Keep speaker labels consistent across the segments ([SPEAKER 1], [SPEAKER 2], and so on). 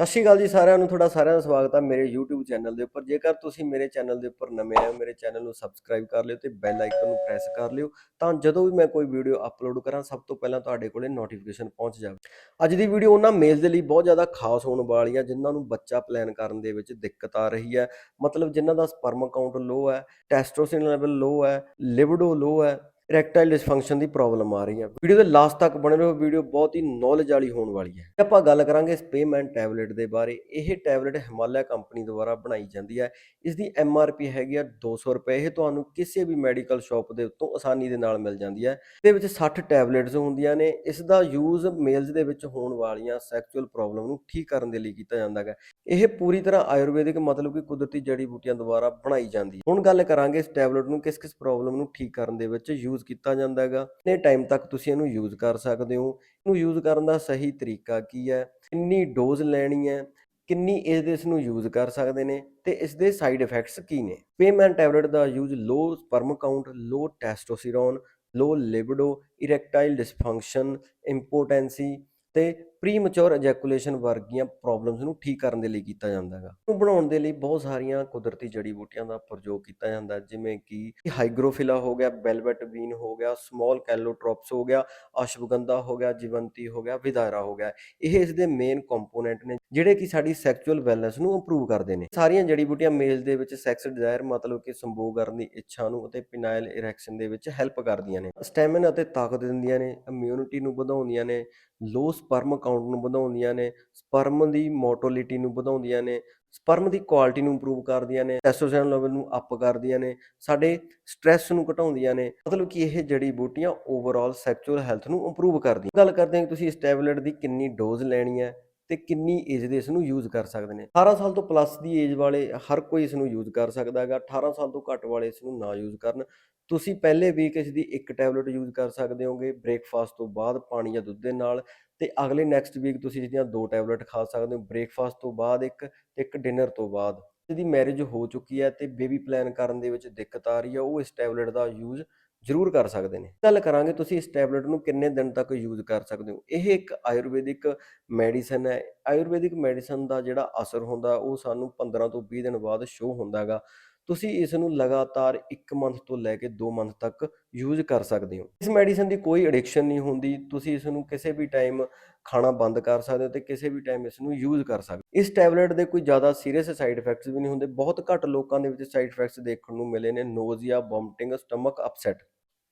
[SPEAKER 1] ਸਤਿ ਸ਼੍ਰੀ ਅਕਾਲ ਜੀ ਸਾਰਿਆਂ ਨੂੰ, ਤੁਹਾਡਾ ਸਾਰਿਆਂ ਦਾ ਸਵਾਗਤ ਹੈ ਮੇਰੇ YouTube ਚੈਨਲ ਦੇ ਉੱਪਰ। ਜੇਕਰ ਤੁਸੀਂ ਮੇਰੇ ਚੈਨਲ ਦੇ ਉੱਪਰ ਨਵੇਂ ਆਏ ਹੋ, ਮੇਰੇ ਚੈਨਲ ਨੂੰ ਸਬਸਕ੍ਰਾਈਬ ਕਰ ਲਿਓ ਤੇ ਬੈਲ ਆਈਕਨ ਨੂੰ ਪ੍ਰੈਸ ਕਰ ਲਿਓ ਤਾਂ ਜਦੋਂ ਵੀ ਮੈਂ ਕੋਈ ਵੀਡੀਓ ਅਪਲੋਡ ਕਰਾਂ, ਸਭ ਤੋਂ ਪਹਿਲਾਂ ਤੁਹਾਡੇ ਕੋਲੇ ਨੋਟੀਫਿਕੇਸ਼ਨ ਪਹੁੰਚ ਜਾਵੇ। ਅੱਜ ਦੀ ਵੀਡੀਓ ਉਹਨਾਂ ਮੇਲਸ ਦੇ ਲਈ ਬਹੁਤ ਜ਼ਿਆਦਾ ਖਾਸ ਹੋਣ ਵਾਲੀ ਹੈ ਜਿਨ੍ਹਾਂ ਨੂੰ ਬੱਚਾ ਪਲਾਨ ਕਰਨ ਦੇ ਵਿੱਚ ਦਿੱਕਤ ਆ ਰਹੀ ਹੈ। ਮਤਲਬ ਜਿਨ੍ਹਾਂ ਦਾ ਸਪਰਮ ਕਾਊਂਟ ਲੋ ਹੈ ਟੈਸਟੋਸਟੇਰੋਨ ਲੈਵਲ ਲੋ ਹੈ ਲਿਬਿਡੋ ਲੋ ਹੈ ਰੈਕਟਾਈਲ ਡਿਸਫੰਕਸ਼ਨ ਦੀ ਪ੍ਰੋਬਲਮ ਆ ਰਹੀ ਹੈ ਵੀਡੀਓ ਦੇ ਲਾਸਟ ਤੱਕ ਬਣੇ ਰਹੋ। ਵੀਡੀਓ ਬਹੁਤ ਹੀ ਨੌਲੇਜ ਵਾਲੀ ਹੋਣ ਵਾਲੀ ਹੈ। ਆਪਾਂ ਗੱਲ ਕਰਾਂਗੇ ਸਪੇਮੈਂਟ ਟੈਬਲੇਟ ਦੇ ਬਾਰੇ, ਇਹ ਟੈਬਲੇਟ ਹਿਮਾਲਿਆ ਕੰਪਨੀ ਦੁਆਰਾ ਬਣਾਈ ਜਾਂਦੀ ਹੈ। ਇਸ ਦੀ ਐਮ ਆਰ ਪੀ ਹੈਗੀ ਆ 200 ਰੁਪਏ। ਇਹ ਤੁਹਾਨੂੰ ਕਿਸੇ ਵੀ ਮੈਡੀਕਲ ਸ਼ਾਪ ਦੇ ਉੱਤੋਂ ਆਸਾਨੀ ਦੇ ਨਾਲ ਮਿਲ ਜਾਂਦੀ ਹੈ। ਇਹਦੇ ਵਿੱਚ 60 ਟੈਬਲੇਟਸ ਹੁੰਦੀਆਂ ਨੇ। ਇਸ ਦਾ ਯੂਜ਼ ਮੇਲਸ ਦੇ ਵਿੱਚ ਹੋਣ ਵਾਲੀਆਂ ਸੈਕਸ਼ੂਅਲ ਪ੍ਰੋਬਲਮ ਨੂੰ ਠੀਕ ਕਰਨ ਦੇ ਲਈ ਕੀਤਾ ਜਾਂਦਾ ਹੈ ਇਹ ਪੂਰੀ ਤਰ੍ਹਾਂ ਆਯੁਰਵੈਦਿਕ ਮਤਲਬ ਕਿ ਕੁਦਰਤੀ ਜੜੀ ਬੂਟੀਆਂ ਦੁਆਰਾ ਬਣਾਈ ਜਾਂਦੀ ਹੈ। ਹੁਣ ਗੱਲ ਕਰਾਂਗੇ ਇਸ ਟੈਬਲੇਟ ਨੂੰ ਕਿਸ ਕਿਸ ਪ੍ਰੋਬਲਮ ਨੂੰ ਠੀਕ ਕਰਨ ਦੇ ਵਿੱਚ ਯੂਜ਼ ਕੀਤਾ ਜਾਂਦਾ ਹੈਗਾ। ਕਿੰਨੇ ਟਾਈਮ ਤੱਕ ਤੁਸੀਂ ਇਹਨੂੰ ਯੂਜ਼ ਕਰ ਸਕਦੇ ਹੋ? ਇਹਨੂੰ ਯੂਜ਼ ਕਰਨ ਦਾ ਸਹੀ ਤਰੀਕਾ ਕੀ ਹੈ? ਕਿੰਨੀ ਡੋਜ਼ ਲੈਣੀ ਹੈ? ਕਿੰਨੀ ਏਜ ਦੇ ਇਸ ਨੂੰ ਯੂਜ਼ ਕਰ ਸਕਦੇ ਨੇ? ਤੇ ਇਸ ਦੇ ਸਾਈਡ ਇਫੈਕਟਸ ਕੀ ਨੇ? ਪੇਮੈਂਟ ਟੈਬਲੇਟ ਦਾ use low sperm count, low testosterone low libido, erectile dysfunction impotency ਤੇ ਪ੍ਰੀਮੈਚੁਰ ਐਜੈਕੂਲੇਸ਼ਨ ਵਰਗੀਆਂ ਪ੍ਰੋਬਲਮਸ ਨੂੰ ਠੀਕ ਕਰਨ ਦੇ ਲਈ ਕੀਤਾ ਜਾਂਦਾ ਹੈਗਾ। ਨੂੰ ਬਣਾਉਣ ਦੇ ਲਈ ਬਹੁਤ ਸਾਰੀਆਂ ਕੁਦਰਤੀ ਜੜੀ ਬੂਟੀਆਂ ਦਾ ਪ੍ਰਯੋਗ ਕੀਤਾ ਜਾਂਦਾ ਜਿਵੇਂ ਕਿ ਹਾਈਗਰੋਫਿਲਾ ਹੋ ਗਿਆ ਵੈਲਵਟ ਬੀਨ ਹੋ ਗਿਆ ਸਮਾਲ ਕੈਲੋਟ੍ਰੋਪਸ ਹੋ ਗਿਆ, ਅਸ਼ਵਗੰਧਾ ਹੋ ਗਿਆ, ਜੀਵੰਤੀ ਹੋ ਗਿਆ ਵਿਦਾਰਾ ਹੋ ਗਿਆ। ਇਹ ਇਸ ਦੇ ਮੇਨ ਕੰਪੋਨੈਂਟ ਨੇ। ਜਿਹੜੇ ਕਿ ਸਾਡੀ ਸੈਕਚੁਅਲ ਵੈਲਨੈਸ ਨੂੰ ਇੰਪਰੂਵ ਕਰਦੇ ਨੇ। ਸਾਰੀਆਂ ਜੜੀ ਬੂਟੀਆਂ ਮੇਲ ਦੇ ਵਿੱਚ ਸੈਕਸ ਡਿਜ਼ਾਇਰ ਮਤਲਬ ਕਿ ਸੰਭੋਗ ਕਰਨ ਦੀ ਇੱਛਾ ਨੂੰ ਅਤੇ ਪਿਨਾਈਲ ਇਰੈਕਸ਼ਨ ਦੇ ਵਿੱਚ ਹੈਲਪ ਕਰਦੀਆਂ ਨੇ। ਸਟੈਮਿਨਾ ਅਤੇ ਤਾਕਤ ਦਿੰਦੀਆਂ ਨੇ ਇਮਿਊਨਿਟੀ ਨੂੰ ਵਧਾਉਂਦੀਆਂ ਨੇ ਲੋ ਸਪਰਮ ਕਾਊਂਟ ਨੂੰ ਵਧਾਉਂਦੀਆਂ ਨੇ ਸਪਰਮ ਦੀ ਮੋਟੋਲਿਟੀ ਨੂੰ ਵਧਾਉਂਦੀਆਂ ਨੇ ਸਪਰਮ ਦੀ ਕੁਆਲਿਟੀ ਨੂੰ ਇੰਪਰੂਵ ਕਰਦੀਆਂ ਨੇ ਟੈਸਟੋਸਟੇਰੋਨ ਲੈਵਲ ਨੂੰ ਅਪ ਕਰਦੀਆਂ ਨੇ, ਸਾਡੇ ਸਟ੍ਰੈਸ ਨੂੰ ਘਟਾਉਂਦੀਆਂ ਨੇ, ਮਤਲਬ ਕਿ ਇਹ ਜੜੀ ਬੂਟੀਆਂ ਓਵਰਆਲ ਸੈਕਚੁਅਲ ਹੈਲਥ ਨੂੰ ਇੰਪਰੂਵ ਕਰਦੀਆਂ ਗੱਲ ਕਰਦੇ ਹਾਂ ਕਿ ਤੁਸੀਂ ਇਸ ਟੈਬਲੇਟ ਦੀ ਕਿੰਨੀ ਡੋਜ਼ ਲੈਣੀ ਹੈ ਤੇ ਕਿੰਨੀ ਏਜ ਦੇ ਇਸ ਨੂੰ ਯੂਜ਼ ਕਰ ਸਕਦੇ ਨੇ। 18 ਸਾਲ ਤੋਂ ਪਲੱਸ ਦੀ ਏਜ ਵਾਲੇ ਹਰ ਕੋਈ ਇਸ ਨੂੰ ਯੂਜ਼ ਕਰ ਸਕਦਾ ਹੈਗਾ। 18 ਸਾਲ ਤੋਂ ਘੱਟ ਵਾਲੇ ਇਸ ਨੂੰ ਨਾ ਯੂਜ਼ ਕਰਨ। ਤੁਸੀਂ ਪਹਿਲੇ ਵੀਕ ਇਸ ਦੀ ਇੱਕ ਟੈਬਲੇਟ ਯੂਜ਼ ਕਰ ਸਕਦੇ ਹੋਗੇ। ਬ੍ਰੇਕਫਾਸਟ ਤੋਂ ਬਾਅਦ ਪਾਣੀ ਜਾਂ ਦੁੱਧ ਦੇ ਨਾਲ ਤੇ ਅਗਲੇ ਨੈਕਸਟ ਵੀਕ ਤੁਸੀਂ ਇਹਦੀਆਂ ਦੋ ਟੈਬਲੇਟ ਖਾ ਸਕਦੇ ਹੋ। ਬ੍ਰੇਕਫਾਸਟ ਤੋਂ ਬਾਅਦ ਇੱਕ ਤੇ ਇੱਕ ਡਿਨਰ ਤੋਂ ਬਾਅਦ। ਜਿਹਦੀ ਮੈਰਿਜ ਹੋ ਚੁੱਕੀ ਹੈ ਤੇ ਬੇਬੀ ਪਲਾਨ ਕਰਨ ਦੇ ਵਿੱਚ ਦਿੱਕਤ ਆ ਰਹੀ ਹੈ। ਉਹ ਇਸ ਟੈਬਲੇਟ ਦਾ ਯੂਜ਼ ਜ਼ਰੂਰ ਕਰ ਸਕਦੇ ਨੇ। ਗੱਲ ਕਰਾਂਗੇ ਤੁਸੀਂ ਇਸ ਟੈਬਲੇਟ ਨੂੰ ਕਿੰਨੇ ਦਿਨ ਤੱਕ ਯੂਜ਼ ਕਰ ਸਕਦੇ ਹੋ? ਇਹ ਇੱਕ ਆਯੁਰਵੈਦਿਕ ਮੈਡੀਸਨ ਹੈ। ਆਯੁਰਵੈਦਿਕ ਮੈਡੀਸਨ ਦਾ ਜਿਹੜਾ ਅਸਰ ਹੁੰਦਾ, ਉਹ ਸਾਨੂੰ 15 ਤੋਂ 20 ਦਿਨ ਬਾਅਦ ਸ਼ੋ ਹੁੰਦਾ ਹੈਗਾ। ਤੁਸੀਂ ਇਸ ਨੂੰ ਲਗਾਤਾਰ 1 ਮੰਥ ਤੋਂ ਲੈ ਕੇ 2 ਮੰਥ ਤੱਕ ਯੂਜ਼ ਕਰ ਸਕਦੇ ਹੋ। ਇਸ ਮੈਡੀਸਨ ਦੀ ਕੋਈ ਐਡਿਕਸ਼ਨ ਨਹੀਂ ਹੁੰਦੀ। ਤੁਸੀਂ ਇਸ ਨੂੰ ਕਿਸੇ ਵੀ ਟਾਈਮ ਖਾਣਾ ਬੰਦ ਕਰ ਸਕਦੇ ਹੋ ਤੇ ਕਿਸੇ ਵੀ ਟਾਈਮ ਇਸ ਨੂੰ ਯੂਜ਼ ਕਰ ਸਕਦੇ ਹੋ। ਇਸ ਟੈਬਲੇਟ ਦੇ ਕੋਈ ਜ਼ਿਆਦਾ ਸੀਰੀਅਸ ਸਾਈਡ ਇਫੈਕਟਸ ਵੀ ਨਹੀਂ ਹੁੰਦੇ। ਬਹੁਤ ਘੱਟ ਲੋਕਾਂ ਦੇ ਵਿੱਚ ਸਾਈਡ ਇਫੈਕਟਸ ਦੇਖਣ ਨੂੰ ਮਿਲੇ ਨੇ। ਨੋਜ਼ੀਆ ਵੋਮਟਿੰਗ ਸਟਮਕ ਅਪਸੈਟ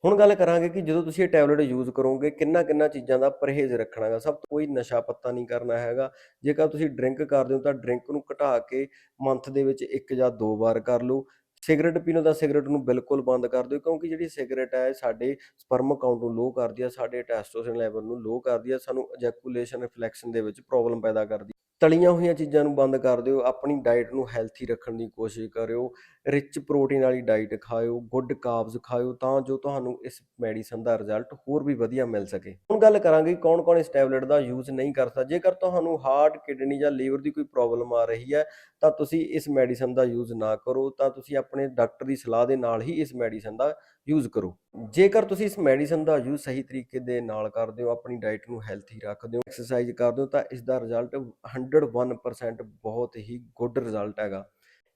[SPEAKER 1] ਹੁਣ ਗੱਲ ਕਰਾਂਗੇ ਕਿ ਜਦੋਂ ਤੁਸੀਂ ਇਹ ਟੈਬਲੇਟ ਯੂਜ਼ ਕਰੋਗੇ, ਕਿੰਨਾ ਕਿੰਨਾ ਚੀਜ਼ਾਂ ਦਾ ਪਰਹੇਜ਼ ਰੱਖਣਾ ਹੈਗਾ ਸਭ ਤੋਂ ਕੋਈ ਨਸ਼ਾ ਪੱਤਾ ਨਹੀਂ ਕਰਨਾ ਹੈਗਾ। ਜੇਕਰ ਤੁਸੀਂ ਡਰਿੰਕ ਕਰਦੇ ਹੋ ਤਾਂ ਡਰਿੰਕ ਨੂੰ ਘਟਾ ਕੇ ਮੰਥ ਦੇ ਵਿੱਚ ਇੱਕ ਜਾਂ ਦੋ ਵਾਰ ਕਰ ਲਓ। ਸਿਗਰਟ ਪੀਣੋਂ ਤਾਂ ਸਿਗਰਟ ਨੂੰ ਬਿਲਕੁਲ ਬੰਦ ਕਰ ਦਿਓ, ਕਿਉਂਕਿ ਜਿਹੜੀ ਸਿਗਰਟ ਹੈ, ਸਾਡੇ ਸਪਰਮ ਕਾਊਂਟ ਨੂੰ ਲੋ ਕਰਦੀ ਹੈ ਸਾਡੇ ਟੈਸਟੋਸਟੇਰੋਨ ਲੈਵਲ ਨੂੰ ਲੋ ਕਰਦੀ ਹੈ ਸਾਨੂੰ ਇਜੈਕੂਲੇਸ਼ਨ ਰਿਫਲੈਕਸ਼ਨ ਦੇ ਵਿੱਚ ਪ੍ਰੋਬਲਮ ਪੈਦਾ ਕਰਦੀ ਤਲੀਆਂ ਹੋਈਆਂ ਚੀਜ਼ਾਂ ਨੂੰ ਬੰਦ ਕਰ ਦਿਓ, ਆਪਣੀ ਡਾਈਟ ਨੂੰ ਹੈਲਥੀ ਰੱਖਣ ਦੀ ਕੋਸ਼ਿਸ਼ ਕਰਿਓ। ਰਿਚ ਪ੍ਰੋਟੀਨ ਵਾਲੀ ਡਾਈਟ ਖਾਓ ਗੁੱਡ ਕਾਰਬਸ ਖਾਓ ਤਾਂ ਜੋ ਤੁਹਾਨੂੰ ਇਸ ਮੈਡੀਸਨ ਦਾ ਰਿਜ਼ਲਟ ਹੋਰ ਵੀ ਵਧੀਆ ਮਿਲ ਸਕੇ। ਹੁਣ ਗੱਲ ਕਰਾਂਗੇ ਕੌਣ-ਕੌਣ ਇਸ ਟੈਬਲੇਟ ਦਾ ਯੂਜ਼ ਨਹੀਂ ਕਰ ਸਕਦਾ। ਜੇਕਰ ਤੁਹਾਨੂੰ ਹਾਰਟ ਕਿਡਨੀ ਜਾਂ ਲੀਵਰ ਦੀ ਕੋਈ ਪ੍ਰੋਬਲਮ ਆ ਰਹੀ ਹੈ, ਤਾਂ ਤੁਸੀਂ ਇਸ ਮੈਡੀਸਨ ਦਾ ਯੂਜ਼ ਨਾ ਕਰੋ, ਤਾਂ ਤੁਸੀਂ ਆਪਣੇ ਡਾਕਟਰ ਦੀ ਸਲਾਹ ਦੇ ਨਾਲ ਹੀ ਇਸ ਮੈਡੀਸਨ ਦਾ ਯੂਜ਼ ਕਰੋ। ਜੇਕਰ ਤੁਸੀਂ ਇਸ ਮੈਡੀਸਨ ਦਾ ਯੂਜ਼ ਸਹੀ ਤਰੀਕੇ ਦੇ ਨਾਲ ਕਰਦੇ ਹੋ, ਆਪਣੀ ਡਾਈਟ ਨੂੰ ਹੈਲਥੀ ਰੱਖਦੇ ਹੋ ਐਕਸਰਸਾਈਜ਼ ਕਰਦੇ ਹੋ, ਤਾਂ ਇਸ ਦਾ ਰਿਜ਼ਲਟ 101% ਬਹੁਤ ਹੀ ਗੁੱਡ ਰਿਜ਼ਲਟ ਹੈਗਾ।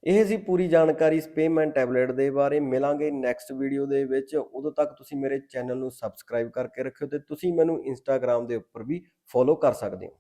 [SPEAKER 1] ਇਹ ਸੀ ਪੂਰੀ ਜਾਣਕਾਰੀ ਸਪੇਮੈਂਟ ਟੈਬਲੇਟ ਦੇ ਬਾਰੇ। ਮਿਲਾਂਗੇ ਨੈਕਸਟ ਵੀਡੀਓ ਦੇ ਵਿੱਚ। ਉਦੋਂ ਤੱਕ ਤੁਸੀਂ ਮੇਰੇ ਚੈਨਲ ਨੂੰ ਸਬਸਕ੍ਰਾਈਬ ਕਰਕੇ ਰੱਖਿਓ ਤੇ ਤੁਸੀਂ ਮੈਨੂੰ ਇੰਸਟਾਗ੍ਰam ਦੇ ਉੱਪਰ ਵੀ ਫੋਲੋ ਕਰ ਸਕਦੇ ਹੋ।